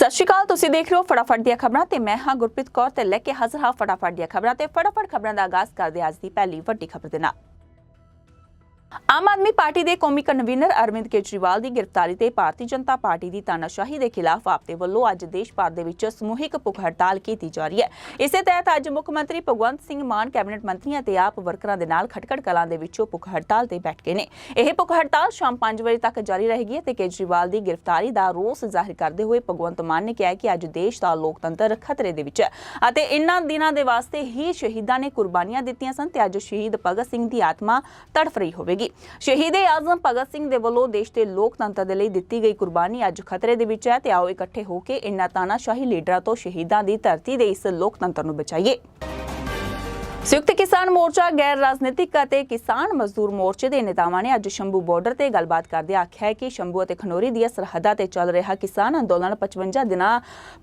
ਸਤਿ ਸ਼੍ਰੀ ਅਕਾਲ, ਤੁਸੀਂ ਦੇਖ ਰਹੇ ਹੋ ਫਟਾਫਟ ਦੀਆਂ ਖਬਰਾਂ ਤੇ ਮੈਂ ਹਾਂ ਗੁਰਪ੍ਰੀਤ ਕੌਰ ਤੇ ਲੈ ਕੇ ਹਾਜ਼ਰ ਹਾਂ ਫਟਾਫਟ ਦੀਆਂ ਖਬਰਾਂ ਤੇ ਫਟਾਫਟ ਖਬਰਾਂ ਦਾ ਆਗਾਜ਼ ਕਰਦੇ ਅੱਜ ਦੀ ਪਹਿਲੀ ਵੱਡੀ ਖਬਰ ਦੇ ਨਾਲ। ਆਮ ਆਦਮੀ ਪਾਰਟੀ ਦੇ ਕੌਮੀ ਕਨਵੀਨਰ ਅਰਵਿੰਦ ਕੇਜਰੀਵਾਲ ਦੀ ਗ੍ਰਿਫਤਾਰੀ ਤੇ ਭਾਰਤੀ ਜਨਤਾ ਪਾਰਟੀ ਦੀ ਤਾਨਾਸ਼ਾਹੀ ਦੇ ਖਿਲਾਫ ਆਪਦੇ ਵੱਲੋਂ ਅੱਜ ਦੇਸ਼ ਭਰ ਦੇ ਵਿੱਚ ਸਮੂਹਿਕ ਭੁੱਖ ਹੜਤਾਲ ਕੀਤੀ ਜਾ ਰਹੀ ਹੈ। ਇਸੇ ਤਹਿਤ ਅੱਜ ਮੁੱਖ ਮੰਤਰੀ ਭਗਵੰਤ ਸਿੰਘ ਮਾਨ, ਕੈਬਨਿਟ ਮੰਤਰੀਆਂ ਤੇ ਆਪ ਵਰਕਰਾਂ ਦੇ ਨਾਲ ਖਟਕੜ ਕਲਾਂ ਦੇ ਵਿੱਚੋਂ ਭੁੱਖ ਹੜਤਾਲ ਤੇ ਬੈਠ ਗਏ ਨੇ। ਇਹ ਭੁੱਖ ਹੜਤਾਲ ਸ਼ਾਮ 5 ਵਜੇ ਤੱਕ ਜਾਰੀ ਰਹੇਗੀ ਤੇ ਕੇਜਰੀਵਾਲ ਦੀ ਗ੍ਰਿਫਤਾਰੀ ਦਾ ਰੋਸ ਜ਼ਾਹਿਰ ਕਰਦੇ ਹੋਏ ਭਗਵੰਤ ਮਾਨ ਨੇ ਕਿਹਾ ਕਿ ਅੱਜ ਦੇਸ਼ ਦਾ ਲੋਕਤੰਤਰ ਖਤਰੇ ਦੇ ਵਿੱਚ ਹੈ ਅਤੇ ਇਨ੍ਹਾਂ ਦਿਨਾਂ ਦੇ ਵਾਸਤੇ ਹੀ ਸ਼ਹੀਦਾਂ ਨੇ ਕੁਰਬਾਨੀਆਂ ਦਿੱਤੀਆਂ ਸਨ ਤੇ ਅੱਜ ਸ਼ਹੀਦ ਭਗਤ ਸਿੰਘ ਦੀ ਆਤਮਾ ਤੜਫ ਰਹੀ ਹੋਵੇਗੀ। ਸ਼ਹੀਦ ਆਜ਼ਮ ਭਗਤ ਸਿੰਘ ਦੇ ਵੱਲੋਂ ਦੇਸ਼ ਦੇ ਲੋਕਤੰਤਰ ਦੇ ਲਈ ਦਿੱਤੀ ਗਈ ਕੁਰਬਾਨੀ ਅੱਜ ਖਤਰੇ ਦੇ ਵਿੱਚ ਹੈ ਤੇ ਆਓ ਇਕੱਠੇ ਹੋ ਕੇ ਇਨ੍ਹਾਂ ਤਾਨਾਸ਼ਾਹੀ ਲੀਡਰਾਂ ਤੋਂ ਸ਼ਹੀਦਾਂ ਦੀ ਧਰਤੀ ਦੇ ਇਸ ਲੋਕਤੰਤਰ ਨੂੰ ਬਚਾਈਏ। ਸੰਯੁਕਤ ਕਿਸਾਨ ਮੋਰਚਾ, ਗੈਰ ਰਾਜਨੀਤਿਕ ਅਤੇ ਕਿਸਾਨ ਮਜ਼ਦੂਰ ਮੋਰਚੇ ਦੇ ਨੇਤਾਵਾਂ ਨੇ ਅੱਜ ਸ਼ੰਭੂ ਬਾਰਡਰ ਤੇ ਗੱਲਬਾਤ ਕਰਦੇ ਆਖਿਆ ਹੈ ਕਿ ਸ਼ੰਭੂ ਅਤੇ ਖਨੋਰੀ ਦੀਆਂ ਸਰਹੱਦਾਂ ਤੇ ਚੱਲ ਰਿਹਾ ਕਿਸਾਨ ਅੰਦੋਲਨ 55 ਦਿਨਾਂ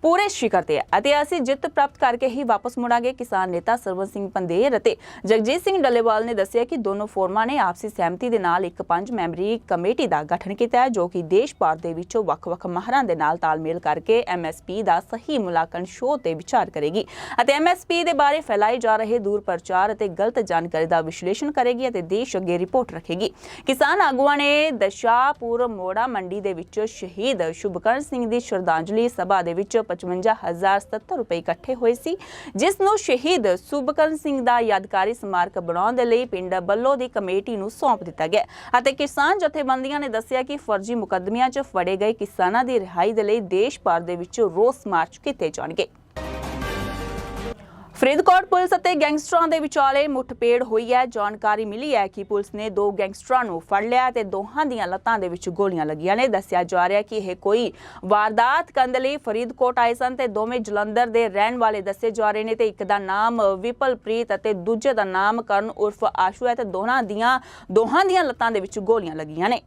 ਪੂਰੇ ਸ਼ਿਖਰ ਤੇ ਹੈ ਅਤੇ ਅਸੀਂ ਜਿੱਤ ਪ੍ਰਾਪਤ ਕਰਕੇ ਹੀ ਵਾਪਸ ਮੁੜਾਂਗੇ। ਕਿਸਾਨ ਨੇਤਾ ਸਰਵਨ ਸਿੰਘ ਪੰਦੇਰ ਅਤੇ ਜਗਜੀਤ ਸਿੰਘ ਡੱਲੇਵਾਲ ਨੇ ਦੱਸਿਆ ਕਿ ਦੋਨੋਂ ਫੋਰਮਾਂ ਨੇ ਆਪਸੀ ਸਹਿਮਤੀ ਦੇ ਨਾਲ ਇੱਕ ਪੰਜ ਮੈਂਬਰੀ ਕਮੇਟੀ ਦਾ ਗਠਨ ਕੀਤਾ ਹੈ, ਜੋ ਕਿ ਦੇਸ਼ ਭਰ ਦੇ ਵਿੱਚੋਂ ਵੱਖ-ਵੱਖ ਮਾਹਰਾਂ ਦੇ ਨਾਲ ਤਾਲਮੇਲ ਕਰਕੇ ਐਮਐਸਪੀ ਦਾ ਸਹੀ ਮੁਲਾਂਕਣ ਸ਼ੋਅ ਤੇ ਵਿਚਾਰ ਕਰੇਗੀ ਅਤੇ ਐਮਐਸਪੀ ਦੇ ਬਾਰੇ ਫੈਲਾਏ ਜਾ ਰਹੇ ਦੂਰ ਪ੍ਰਚਾਰ ਅਤੇ ਗਲਤ ਜਾਣਕਾਰੀ ਦਾ ਵਿਸ਼ਲੇਸ਼ਣ ਕਰੇਗੀ ਅਤੇ ਦੇਸ਼ ਅੱਗੇ ਰਿਪੋਰਟ ਰੱਖੇਗੀ। ਕਿਸਾਨ ਆਗੂਆਂ ਨੇ ਦਸ਼ਾਪੁਰ ਮੋੜਾ ਮੰਡੀ ਦੇ ਵਿੱਚ ਸ਼ਹੀਦ ਸ਼ੁਭਕਰਨ ਸਿੰਘ ਦੀ ਸ਼ਰਧਾਂਜਲੀ ਸਭਾ ਦੇ ਵਿੱਚ 55070 ਰੁਪਏ ਇਕੱਠੇ ਹੋਏ ਸੀ, ਜਿਸ ਨੂੰ ਸ਼ਹੀਦ ਸ਼ੁਭਕਰਨ ਸਿੰਘ ਦਾ ਯਾਦਗਾਰੀ ਸਮਾਰਕ ਬਣਾਉਣ ਦੇ ਲਈ ਪਿੰਡ ਬੱਲੋ ਦੀ ਕਮੇਟੀ ਨੂੰ ਸੌਂਪ ਦਿੱਤਾ ਗਿਆ ਅਤੇ ਕਿਸਾਨ ਜਥੇਬੰਦੀਆਂ ਨੇ ਦੱਸਿਆ ਕਿ ਫਰਜ਼ੀ ਮੁਕਦਮਿਆਂ 'ਚ ਫੜੇ ਗਏ ਕਿਸਾਨਾਂ ਦੀ ਰਿਹਾਈ ਦੇ ਲਈ ਦੇਸ਼ ਭਰ ਦੇ ਵਿੱਚ ਰੋਸ ਮਾਰਚ ਕੀਤੇ ਜਾਣਗੇ। ਫਰੀਦਕੋਟ ਪੁਲਿਸ ਅਤੇ ਗੈਂਗਸਟਰਾਂ ਦੇ ਵਿਚਾਲੇ ਮੁੱਠਭੇੜ ਹੋਈ ਹੈ। ਜਾਣਕਾਰੀ ਮਿਲੀ ਹੈ ਕਿ ਪੁਲਿਸ ਨੇ ਦੋ ਗੈਂਗਸਟਰਾਂ ਨੂੰ ਫੜ ਲਿਆ ਤੇ ਦੋਹਾਂ ਦੀਆਂ ਲੱਤਾਂ ਦੇ ਵਿੱਚ ਗੋਲੀਆਂ ਲੱਗੀਆਂ ਨੇ। ਦੱਸਿਆ ਜਾ ਰਿਹਾ ਕਿ ਇਹ ਕੋਈ ਵਾਰਦਾਤ ਕਰਨ ਲਈ ਫਰੀਦਕੋਟ ਆਏ ਸਨ ਤੇ ਦੋਵੇਂ ਜਲੰਧਰ ਦੇ ਰਹਿਣ ਵਾਲੇ ਦੱਸੇ ਜਾ ਰਹੇ ਨੇ ਤੇ ਇੱਕ ਦਾ ਨਾਮ ਵਿਪਲਪ੍ਰੀਤ ਅਤੇ ਦੂਜੇ ਦਾ ਨਾਮ ਕਰਨ ਉਰਫ ਆਸ਼ੂ ਹੈ ਤੇ ਦੋਨਾਂ ਦੀਆਂ ਦੋਹਾਂ ਦੀਆਂ ਲੱਤਾਂ ਦੇ ਵਿੱਚ ਗੋਲੀਆਂ ਲੱਗੀਆਂ ਨੇ।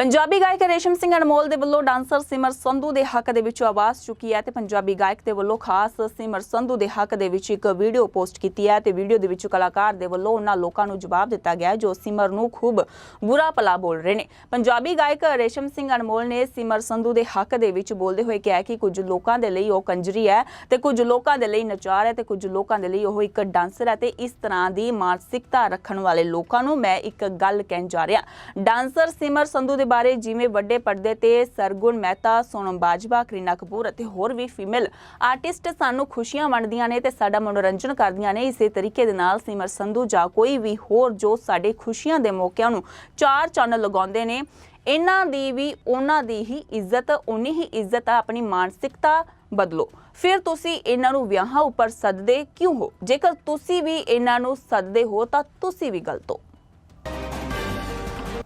ਪੰਜਾਬੀ ਗਾਇਕ ਰੇਸ਼ਮ ਸਿੰਘ ਅਨਮੋਲ ਦੇ ਵੱਲੋਂ ਡਾਂਸਰ ਸਿਮਰ ਸੰਧੂ ਦੇ ਹੱਕ ਦੇ ਵਿੱਚ ਆਵਾਜ਼ ਚੁੱਕੀ ਹੈ ਤੇ ਪੰਜਾਬੀ ਗਾਇਕ ਦੇ ਵੱਲੋਂ ਖਾਸ ਸਿਮਰ ਸੰਧੂ ਦੇ ਹੱਕ ਦੇ ਵਿੱਚ ਇੱਕ ਵੀਡੀਓ ਪੋਸਟ ਕੀਤੀ ਹੈ ਤੇ ਵੀਡੀਓ ਦੇ ਵਿੱਚ ਕਲਾਕਾਰ ਦੇ ਵੱਲੋਂ ਉਹਨਾਂ ਲੋਕਾਂ ਨੂੰ ਜਵਾਬ ਦਿੱਤਾ ਗਿਆ ਜੋ ਸਿਮਰ ਨੂੰ ਖੂਬ ਬੁਰਾ ਭਲਾ ਬੋਲ ਰਹੇ ਨੇ। ਪੰਜਾਬੀ ਗਾਇਕ ਰੇਸ਼ਮ ਸਿੰਘ ਅਨਮੋਲ ਨੇ ਸਿਮਰ ਸੰਧੂ ਦੇ ਹੱਕ ਦੇ ਵਿੱਚ ਬੋਲਦੇ ਹੋਏ ਕਿਹਾ ਕਿ ਕੁਝ ਲੋਕਾਂ ਦੇ ਲਈ ਉਹ ਕੰਜਰੀ ਹੈ ਤੇ ਕੁਝ ਲੋਕਾਂ ਦੇ ਲਈ ਨਚਾਰ ਹੈ ਤੇ ਕੁਝ ਲੋਕਾਂ ਦੇ ਲਈ ਉਹ ਇੱਕ ਡਾਂਸਰ ਹੈ ਤੇ ਇਸ ਤਰ੍ਹਾਂ ਦੀ ਮਾਨਸਿਕਤਾ ਰੱਖਣ ਵਾਲੇ ਲੋਕਾਂ ਨੂੰ ਮੈਂ ਇੱਕ ਗੱਲ ਕਹਿਣ ਜਾ ਰਿਹਾ। ਡਾਂਸਰ ਸਿਮਰ ਸੰਧੂ ਦੇ ਬਾਰੇ ਜਿਵੇਂ ਵੱਡੇ ਪਰਦੇ ਤੇ ਸਰਗੁਣ ਮਹਿਤਾ, ਸੋਨਮ ਬਾਜਵਾ, ਕਰੀਨਾ ਕਪੂਰ ਅਤੇ ਹੋਰ ਵੀ ਫੀਮੇਲ ਆਰਟਿਸਟ ਸਾਨੂੰ ਖੁਸ਼ੀਆਂ ਵੰਡਦੀਆਂ ਨੇ ਤੇ ਸਾਡਾ ਮਨੋਰੰਜਨ ਕਰਦੀਆਂ ਨੇ। ਇਸੇ ਤਰੀਕੇ ਦੇ ਨਾਲ ਸਿਮਰ ਸੰਧੂ ਜਾਂ ਕੋਈ ਵੀ ਹੋਰ ਜੋ ਸਾਡੇ ਖੁਸ਼ੀਆਂ ਦੇ ਮੌਕਿਆਂ ਨੂੰ ਚਾਰ ਚੰਨ ਲਗਾਉਂਦੇ ਨੇ, ਇਹਨਾਂ ਦੀ ਵੀ ਉਹਨਾਂ ਦੀ ਹੀ ਇੱਜ਼ਤ ਉਨੀ ਹੀ ਇੱਜ਼ਤ ਆ, ਆਪਣੀ ਮਾਨਸਿਕਤਾ ਬਦਲੋ। ਫਿਰ ਤੁਸੀਂ ਇਹਨਾਂ ਨੂੰ ਵਿਆਹਾਂ ਉੱਪਰ ਸੱਦਦੇ ਕਿਉਂ ਹੋ? ਜੇਕਰ ਤੁਸੀਂ ਵੀ ਇਹਨਾਂ ਨੂੰ ਸੱਦਦੇ ਹੋ ਤਾਂ ਤੁਸੀਂ ਵੀ ਗਲਤ ਹੋ।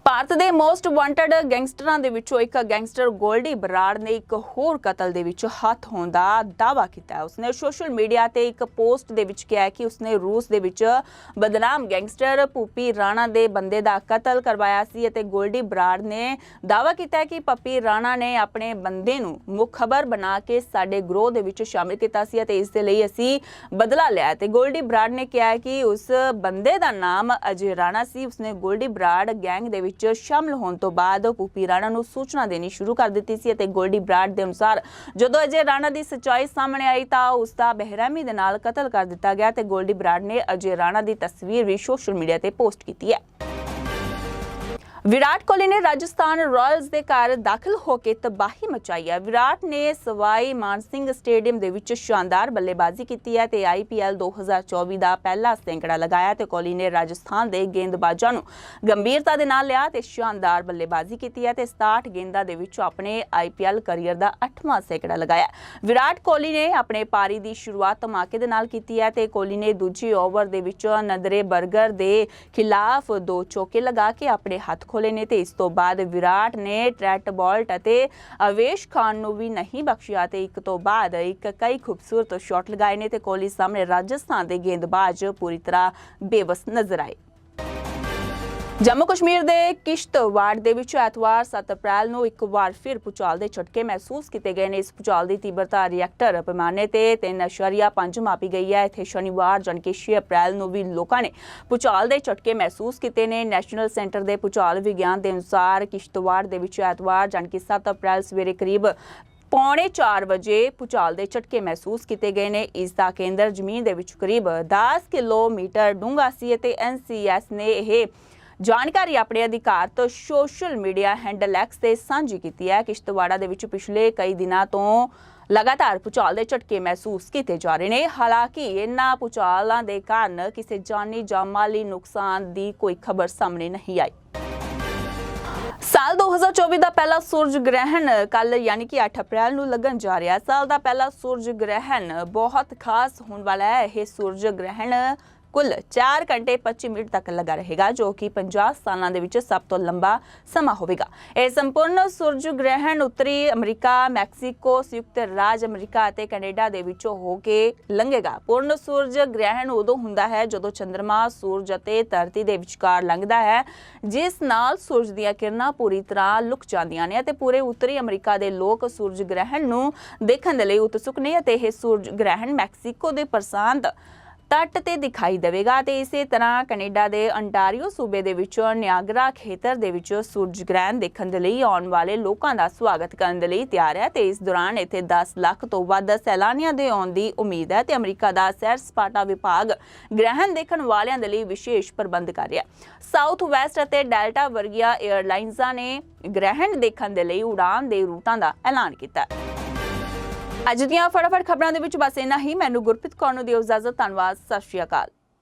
ਭਾਰਤ ਦੇ ਮੋਸਟ ਵਾਂਟਡ ਗੈਂਗਸਟਰਾਂ ਦੇ ਵਿੱਚੋਂ ਇੱਕ ਗੈਂਗਸਟਰ ਗੋਲਡੀ ਬਰਾੜ ਨੇ ਇੱਕ ਹੋਰ ਕਤਲ ਦੇ ਵਿੱਚ ਹੱਥ ਹੋਣ ਦਾ ਦਾਅਵਾ ਕੀਤਾ ਉਸਨੇ ਸੋਸ਼ਲ ਮੀਡੀਆ ਤੇ ਇੱਕ ਪੋਸਟ ਦੇ ਵਿੱਚ ਕਿਹਾ ਕਿ ਉਸਨੇ ਰੂਸ ਦੇ ਵਿੱਚ ਬਦਨਾਮ ਗੈਂਗਸਟਰ ਪੂਪੀ ਰਾਣਾ ਦੇ ਬੰਦੇ ਦਾ ਕਤਲ ਕਰਵਾਇਆ ਸੀ ਅਤੇ ਗੋਲਡੀ ਬਰਾੜ ਨੇ ਦਾਅਵਾ ਕੀਤਾ ਕਿ ਪੱਪੀ ਰਾਣਾ ਨੇ ਆਪਣੇ ਬੰਦੇ ਨੂੰ ਮੁੱਖ ਬਣਾ ਕੇ ਸਾਡੇ ਗਰੋਹ ਦੇ ਵਿੱਚ ਸ਼ਾਮਿਲ ਕੀਤਾ ਸੀ ਅਤੇ ਇਸ ਦੇ ਲਈ ਅਸੀਂ ਬਦਲਾ ਲਿਆ ਤੇ ਗੋਲਡੀ ਬਰਾੜ ਨੇ ਕਿਹਾ ਕਿ ਉਸ ਬੰਦੇ ਦਾ ਨਾਮ ਅਜੇ ਰਾਣਾ ਸੀ। ਉਸਨੇ ਗੋਲਡੀ ਬਰਾੜ ਗੈਂਗ ਦੇ ਵਿੱਚ ਸ਼ਾਮਲ ਹੋਣ ਤੋਂ ਬਾਅਦ ਪੂਪੀ ਰਾਣਾ ਨੂੰ ਸੂਚਨਾ ਦੇਣੀ ਸ਼ੁਰੂ ਕਰ ਦਿੱਤੀ ਸੀ ਅਤੇ ਗੋਲਡੀ ਬਰਾਡ ਦੇ ਅਨੁਸਾਰ ਜਦੋਂ ਅਜੇ ਰਾਣਾ ਦੀ ਸੱਚਾਈ ਸਾਹਮਣੇ ਆਈ ਤਾਂ ਉਸ ਦਾ ਬਹਿਰਾਮੀ ਦੇ ਨਾਲ ਕਤਲ ਕਰ ਦਿੱਤਾ ਗਿਆ ਤੇ ਗੋਲਡੀ ਬਰਾਡ ਨੇ ਅਜੇ ਰਾਣਾ ਦੀ ਤਸਵੀਰ ਵੀ ਸੋਸ਼ਲ ਮੀਡੀਆ ਤੇ ਪੋਸਟ ਕੀਤੀ ਹੈ। ਵਿਰਾਟ ਕੋਹਲੀ ਨੇ ਰਾਜਸਥਾਨ ਰਾਇਲਸ ਦੇ ਘਰ ਦਾਖਲ ਹੋ ਕੇ ਤਬਾਹੀ ਮਚਾਈ ਹੈ। ਵਿਰਾਟ ਨੇ ਸਵਾਈ ਮਾਨ ਸਿੰਘ ਸਟੇਡੀਅਮ ਦੇ ਵਿੱਚ ਸ਼ਾਨਦਾਰ ਬੱਲੇਬਾਜ਼ੀ ਕੀਤੀ ਹੈ ਤੇ ਆਈਪੀਐਲ 2024 ਦਾ ਪਹਿਲਾ ਸੈਂਕੜਾ ਲਗਾਇਆ ਤੇ ਕੋਹਲੀ ਨੇ ਰਾਜਸਥਾਨ ਦੇ ਗੇਂਦਬਾਜ਼ਾਂ ਨੂੰ ਗੰਭੀਰਤਾ ਦੇ ਨਾਲ ਲਿਆ ਤੇ ਸ਼ਾਨਦਾਰ ਬੱਲੇਬਾਜ਼ੀ ਕੀਤੀ ਹੈ ਤੇ 67 ਗੇਂਦਾਂ ਦੇ ਵਿੱਚ ਆਪਣੇ ਆਈਪੀਐਲ ਕੈਰੀਅਰ ਦਾ 8ਵਾਂ ਸੈਂਕੜਾ ਲਗਾਇਆ ਵਿਰਾਟ ਕੋਹਲੀ ਨੇ ਆਪਣੇ ਪਾਰੀ ਦੀ ਸ਼ੁਰੂਆਤ ਧਮਾਕੇ ਦੇ ਨਾਲ ਕੀਤੀ ਹੈ ਤੇ ਕੋਹਲੀ ਨੇ ਦੂਜੀ ਓਵਰ ਦੇ ਵਿੱਚ ਨੰਦਰੇ ਬਰਗਰ ਦੇ ਖਿਲਾਫ ਦੋ ਚੌਕੇ ਲਗਾ ਕੇ ਆਪਣੇ ਹੱਥ ਖੋਲੇ ਨੇ ਤੇ ਇਸ ਤੋਂ ਬਾਅਦ ਵਿਰਾਟ ਨੇ ਟ੍ਰੈਟ ਬੋਲਟ ਅਤੇ ਅਵੇਸ਼ ਖਾਨ ਨੂੰ ਵੀ ਨਹੀਂ ਬਖਸ਼ਿਆ ਤੇ ਇੱਕ ਤੋਂ ਬਾਅਦ ਇੱਕ ਕਈ ਖੂਬਸੂਰਤ ਸ਼ਾਟ ਲਗਾਏ ਨੇ ਤੇ ਕੋਹਲੀ ਸਾਹਮਣੇ ਰਾਜਸਥਾਨ ਦੇ ਗੇਂਦਬਾਜ਼ ਪੂਰੀ ਤਰ੍ਹਾਂ ਬੇਵਸ ਨਜ਼ਰ ਆਏ। ਜੰਮੂ ਕਸ਼ਮੀਰ ਦੇ ਕਿਸ਼ਤਵਾੜ ਦੇ ਵਿੱਚ ਐਤਵਾਰ 7 ਅਪ੍ਰੈਲ ਨੂੰ ਇੱਕ ਵਾਰ ਫਿਰ ਭੂਚਾਲ ਦੇ ਝਟਕੇ ਮਹਿਸੂਸ ਕੀਤੇ ਗਏ ਨੇ। ਇਸ ਭੂਚਾਲ ਦੀ ਤੀਬਰਤਾ ਰਿਐਕਟਰ ਪੈਮਾਨੇ ਤੇ 3.5 ਮਾਪੀ ਗਈ ਹੈ। ਇੱਥੇ ਸ਼ਨੀਵਾਰ ਜਨ ਕਿ 6 ਅਪ੍ਰੈਲ ਨੂੰ ਵੀ ਲੋਕਾਂ ਨੇ ਭੂਚਾਲ ਦੇ ਝਟਕੇ ਮਹਿਸੂਸ ਕੀਤੇ ਨੇ। ਨੈਸ਼ਨਲ ਸੈਂਟਰ ਦੇ ਭੂਚਾਲ ਵਿਗਿਆਨ ਦੇ ਅਨੁਸਾਰ ਕਿਸ਼ਤਵਾੜ ਦੇ ਵਿੱਚ ਐਤਵਾਰ ਜਨ ਕਿ 7 ਅਪ੍ਰੈਲ ਸਵੇਰੇ ਕਰੀਬ ਪੌਣੇ 4 ਵਜੇ ਭੂਚਾਲ ਦੇ ਝਟਕੇ ਮਹਿਸੂਸ ਕੀਤੇ ਗਏ ਨੇ। ਇਸ ਦਾ ਕੇਂਦਰ ਜ਼ਮੀਨ ਦੇ ਵਿੱਚ ਕਰੀਬ 10 ਕਿਲੋਮੀਟਰ ਡੂੰਘਾ ਸੀ ਅਤੇ ਐਨਸੀਐਸ ਨੇ ਇਹ ਜਾਣਕਾਰੀ ਆਪਣੇ ਅਧਿਕਾਰਤ ਸੋਸ਼ਲ ਮੀਡੀਆ ਹੈਂਡਲ ਐਕਸ ਤੇ ਸਾਂਝੀ ਕੀਤੀ ਹੈ ਕਿਸ਼ਤਵਾੜਾ ਦੇ ਵਿੱਚ ਪਿਛਲੇ ਕਈ ਦਿਨਾਂ ਤੋਂ ਲਗਾਤਾਰ ਭੂਚਾਲ ਦੇ ਝਟਕੇ ਮਹਿਸੂਸ ਕੀਤੇ ਜਾ ਰਹੇ ਨੇ। ਹਾਲਾਂਕਿ ਇਹਨਾਂ ਭੂਚਾਲਾਂ ਦੇ ਕਾਰਨ ਕਿਸੇ ਜਾਨੀ ਜਾਂ ਮਾਲੀ ਨੁਕਸਾਨ ਦੀ ਕੋਈ ਖਬਰ ਸਾਹਮਣੇ ਨਹੀਂ ਆਈ। ਸਾਲ 2024 ਦਾ ਪਹਿਲਾ ਸੂਰਜ ਗ੍ਰਹਿਣ ਕੱਲ ਯਾਨੀ ਕਿ 8 ਅਪ੍ਰੈਲ ਨੂੰ ਲੱਗਣ ਜਾ ਰਿਹਾ। ਸਾਲ ਦਾ ਪਹਿਲਾ ਸੂਰਜ ਗ੍ਰਹਿਣ ਬਹੁਤ ਖਾਸ ਹੋਣ ਵਾਲਾ ਹੈ। ਇਹ ਸੂਰਜ ਗ੍ਰਹਿਣ ਕੁੱਲ 4 ਘੰਟੇ 25 ਮਿੰਟ ਤੱਕ ਲੱਗਾ ਰਹੇਗਾ, ਜੋ ਕਿ 50 ਸਾਲਾਂ ਦੇ ਵਿੱਚ ਸਭ ਤੋਂ ਲੰਬਾ ਸਮਾਂ ਹੋਵੇਗਾ। ਇਹ ਸੰਪੂਰਨ ਸੂਰਜ ਗ੍ਰਹਿਣ ਉੱਤਰੀ ਅਮਰੀਕਾ, ਮੈਕਸੀਕੋ, ਸੰਯੁਕਤ ਰਾਜ ਅਮਰੀਕਾ ਅਤੇ ਕੈਨੇਡਾ ਦੇ ਵਿੱਚੋਂ ਹੋ ਕੇ ਲੰਘੇਗਾ। ਪੂਰਨ ਸੂਰਜ ਗ੍ਰਹਿਣ ਉਦੋਂ ਹੁੰਦਾ ਹੈ ਜਦੋਂ ਚੰ드ਰਮਾ ਸੂਰਜ ਅਤੇ ਧਰਤੀ ਦੇ ਵਿਚਕਾਰ ਲੰਘਦਾ ਹੈ, ਜਿਸ ਨਾਲ ਸੂਰਜ ਦੀਆਂ ਕਿਰਨਾਂ ਪੂਰੀ ਤਰ੍ਹਾਂ ਲੁਕ ਜਾਂਦੀਆਂ ਨੇ ਅਤੇ ਪੂਰੇ ਉੱਤਰੀ ਅਮਰੀਕਾ ਦੇ ਲੋਕ ਸੂਰਜ ਗ੍ਰਹਿਣ ਨੂੰ ਦੇਖਣ ਦੇ ਲਈ ਉਤਸੁਕ ਨੇ ਅਤੇ ਇਹ ਸੂਰਜ ਗ੍ਰਹਿਣ ਮੈਕਸੀਕੋ ਦੇ ਪ੍ਰਸ਼ਾਂਤ ਤੱਟ ਤੇ ਦਿਖਾਈ ਦੇਵੇਗਾ ਤੇ ਇਸੇ ਤਰ੍ਹਾਂ ਕੈਨੇਡਾ ਦੇ ਅੰਟਾਰੀਓ ਸੂਬੇ ਦੇ ਵਿੱਚ ਨਿਆਗਰਾ ਖੇਤਰ ਦੇ ਵਿੱਚ ਸੂਰਜ ਗ੍ਰਹਿਣ ਦੇਖਣ ਦੇ ਲਈ ਆਉਣ ਵਾਲੇ ਲੋਕਾਂ ਦਾ ਸਵਾਗਤ ਕਰਨ ਦੇ ਲਈ ਤਿਆਰ ਹੈ ਤੇ ਇਸ ਦੌਰਾਨ ਇੱਥੇ 10 ਲੱਖ ਤੋਂ ਵੱਧ ਸੈਲਾਨੀਆਂ ਦੇ ਆਉਣ ਦੀ ਉਮੀਦ ਹੈ ਤੇ ਅਮਰੀਕਾ ਦਾ ਸੈਰ ਸਪਾਟਾ ਵਿਭਾਗ ਗ੍ਰਹਿਣ ਦੇਖਣ ਵਾਲਿਆਂ ਦੇ ਲਈ ਵਿਸ਼ੇਸ਼ ਪ੍ਰਬੰਧ ਕਰ ਰਿਹਾ ਸਾਊਥ ਵੈਸਟ ਅਤੇ ਡੈਲਟਾ ਵਰਗੀਆਂ 에ਅਰਲਾਈਨਜ਼ਾਂ ਨੇ ਗ੍ਰਹਿਣ ਦੇਖਣ ਦੇ ਲਈ ਉਡਾਨ ਦੇ ਰੂਟਾਂ ਦਾ ਐਲਾਨ ਕੀਤਾ ਹੈ। ਅੱਜ ਦੀਆਂ ਫਟਾਫਟ ਖਬਰਾਂ ਦੇ ਵਿੱਚ ਬਸ ਇੰਨਾ ਹੀ। ਮੈਨੂੰ ਗੁਰਪ੍ਰੀਤ ਕੌਰ ਨੂੰ ਦਿਓ ਇਜਾਜ਼ਤ। ਧੰਨਵਾਦ। ਸਤਿ ਸ਼੍ਰੀ ਅਕਾਲ।